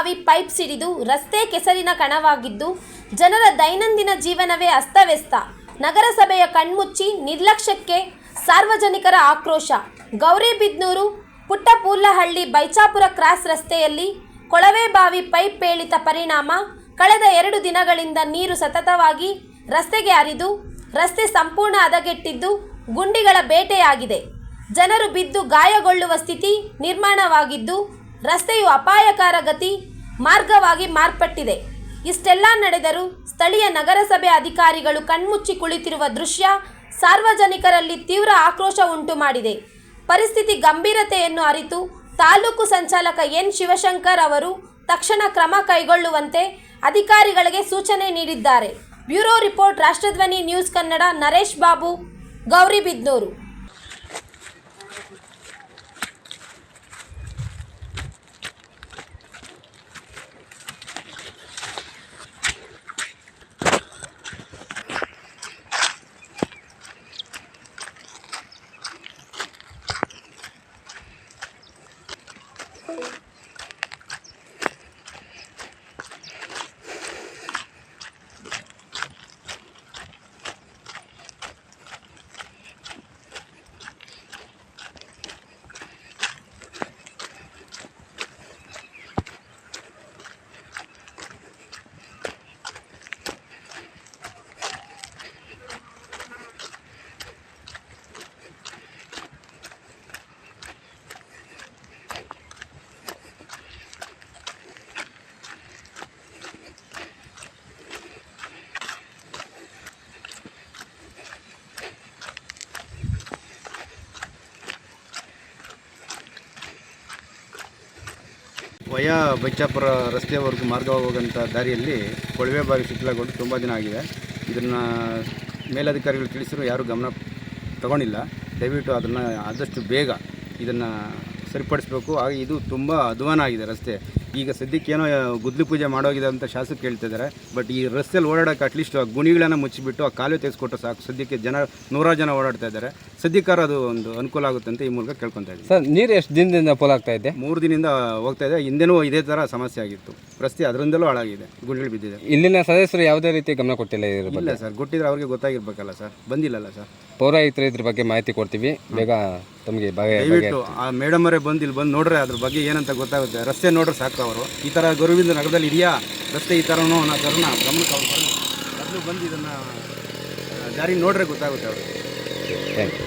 ಬಾವಿ ಪೈಪ್ ಸಿಡಿದು ರಸ್ತೆ ಕೆಸರಿನ ಕಣವಾಗಿದ್ದು ಜನರ ದೈನಂದಿನ ಜೀವನವೇ ಅಸ್ತವ್ಯಸ್ತ. ನಗರಸಭೆಯ ಕಣ್ಮುಚ್ಚಿ ನಿರ್ಲಕ್ಷ್ಯಕ್ಕೆ ಸಾರ್ವಜನಿಕರ ಆಕ್ರೋಶ. ಗೌರಿಬಿದ್ನೂರು ಪುಟ್ಟಪೂರ್ಲಹಳ್ಳಿ, ಬೈಚಾಪುರ ಕ್ರಾಸ್ ರಸ್ತೆಯಲ್ಲಿ ಕೊಳವೆ ಬಾವಿ ಪೈಪ್ ಪೇಳಿತ ಪರಿಣಾಮ ಕಳೆದ ಎರಡು ದಿನಗಳಿಂದ ನೀರು ಸತತವಾಗಿ ರಸ್ತೆಗೆ ಹರಿದು, ರಸ್ತೆ ಸಂಪೂರ್ಣ ಹದಗೆಟ್ಟಿದ್ದು ಗುಂಡಿಗಳ ಬೇಟೆಯಾಗಿದೆ. ಜನರು ಬಿದ್ದು ಗಾಯಗೊಳ್ಳುವ ಸ್ಥಿತಿ ನಿರ್ಮಾಣವಾಗಿದ್ದು ರಸ್ತೆಯು ಅಪಾಯಕಾರ ಗತಿ ಮಾರ್ಗವಾಗಿ ಮಾರ್ಪಟ್ಟಿದೆ. ಇಷ್ಟೆಲ್ಲ ನಡೆದರೂ ಸ್ಥಳೀಯ ನಗರಸಭೆ ಅಧಿಕಾರಿಗಳು ಕಣ್ಮುಚ್ಚಿ ಕುಳಿತಿರುವ ದೃಶ್ಯ ಸಾರ್ವಜನಿಕರಲ್ಲಿ ತೀವ್ರ ಆಕ್ರೋಶ ಉಂಟು ಮಾಡಿದೆ. ಪರಿಸ್ಥಿತಿ ಗಂಭೀರತೆಯನ್ನು ಅರಿತು ತಾಲೂಕು ಸಂಚಾಲಕ ಎನ್. ಶಿವಶಂಕರ್ ಅವರು ತಕ್ಷಣ ಕ್ರಮ ಕೈಗೊಳ್ಳುವಂತೆ ಅಧಿಕಾರಿಗಳಿಗೆ ಸೂಚನೆ ನೀಡಿದ್ದಾರೆ. Bureau report Rashtradhwani news Kannada, Naresh Babu Gauribidanur Via Baichapura ರಸ್ತೆವರೆಗೂ ಮಾರ್ಗವಾಗುವಂಥ ದಾರಿಯಲ್ಲಿ ಕೊಳವೆ ಬಾವಿ ಶಿಥಿಲಗೊಂಡು ತುಂಬ ದಿನ ಆಗಿದೆ. ಇದನ್ನು ಮೇಲಧಿಕಾರಿಗಳು ತಿಳಿಸಿದ್ರು, ಯಾರೂ ಗಮನ ತಗೊಂಡಿಲ್ಲ. ದಯವಿಟ್ಟು ಅದನ್ನು ಆದಷ್ಟು ಬೇಗ ಇದನ್ನು ಸರಿಪಡಿಸಬೇಕು. ಹಾಗೆ ಇದು ತುಂಬ ಅಧ್ವಾನ ಆಗಿದೆ ರಸ್ತೆ. ಈಗ ಸದ್ಯಕ್ಕೇನೋ ಗುದ್ಲಿ ಪೂಜೆ ಮಾಡೋಗಿದೆ ಅಂತ ಶಾಸಕ ಹೇಳ್ತಿದ್ದಾರೆ ಬಟ್ ಈ ರಸ್ತೆಯಲ್ಲಿ ಓಡಾಡೋಕೆ ಅಟ್ಲೀಸ್ಟ್ ಆ ಗುಣಿಗಳನ್ನು ಮುಚ್ಚಿಬಿಟ್ಟು ಆ ಕಾಲು ತೆಗೆಸ್ಕೊಟ್ರೆ ಸಾಕು. ಸದ್ಯಕ್ಕೆ ಜನ ನೂರಾರು ಜನ ಓಡಾಡ್ತಾ ಇದ್ದಾರೆ. ಸದ್ಯಕ್ಕಾರ ಅದು ಒಂದು ಅನುಕೂಲ ಆಗುತ್ತೆ ಅಂತ ಈ ಮೂಲಕ ಕೇಳ್ಕೊತಾ ಇದ್ದೀನಿ. ಸರ್ ನೀರು ಎಷ್ಟು ದಿನದಿಂದ ಪೋಲಾಗ್ತಾ ಇದೆ? ಮೂರು ದಿನದಿಂದ ಹೋಗ್ತಾ ಇದೆ. ಹಿಂದೆನೂ ಇದೇ ಥರ ಸಮಸ್ಯೆ ಆಗಿತ್ತು. ರಸ್ತೆ ಅದರಿಂದಲೂ ಹಾಳಾಗಿದೆ. ಗುಂಡಿಗಳು ಬಿದ್ದಿದೆ. ಇಲ್ಲಿನ ಸದಸ್ಯರು ಯಾವುದೇ ರೀತಿ ಗಮನ ಕೊಟ್ಟಿಲ್ಲ ಇದ್ರ ಇಲ್ಲ ಸರ್ ಗೊತ್ತಿದ್ರೆ ಅವ್ರಿಗೆ ಗೊತ್ತಾಗಿರ್ಬೇಕಲ್ಲ ಸರ್. ಬಂದಿಲ್ಲಲ್ಲ ಸರ್. ಪೌರಾಯುಕ್ತರು ಇದ್ರ ಬಗ್ಗೆ ಮಾಹಿತಿ ಕೊಡ್ತೀವಿ. ಬೇಗ ತಮಗೆ ಬಗೆ ದಯವಿಟ್ಟು ಆ ಮೇಡಮ್ ಅವರೇ ಬಂದು ಇಲ್ಲಿ ಬಂದು ನೋಡ್ರೆ ಅದ್ರ ಬಗ್ಗೆ ಏನಂತ ಗೊತ್ತಾಗುತ್ತೆ. ರಸ್ತೆ ನೋಡ್ರೆ ಸಾಕು ಅವರು. ಈ ಥರ ಗೌರವಿಂದ ನಗರದಲ್ಲಿ ಇದೆಯಾ? ರಸ್ತೆ ಈ ಥರನೋ ಅನ್ನೋ ಥರನ ಗಮನಕ್ಕೆ ಅವ್ರು ಬಂದು ಇದನ್ನ ಬಂದು ಇದನ್ನು ದಾರಿ ನೋಡ್ರೆ ಗೊತ್ತಾಗುತ್ತೆ ಅವರು ಥ್ಯಾಂಕ್ ಯು.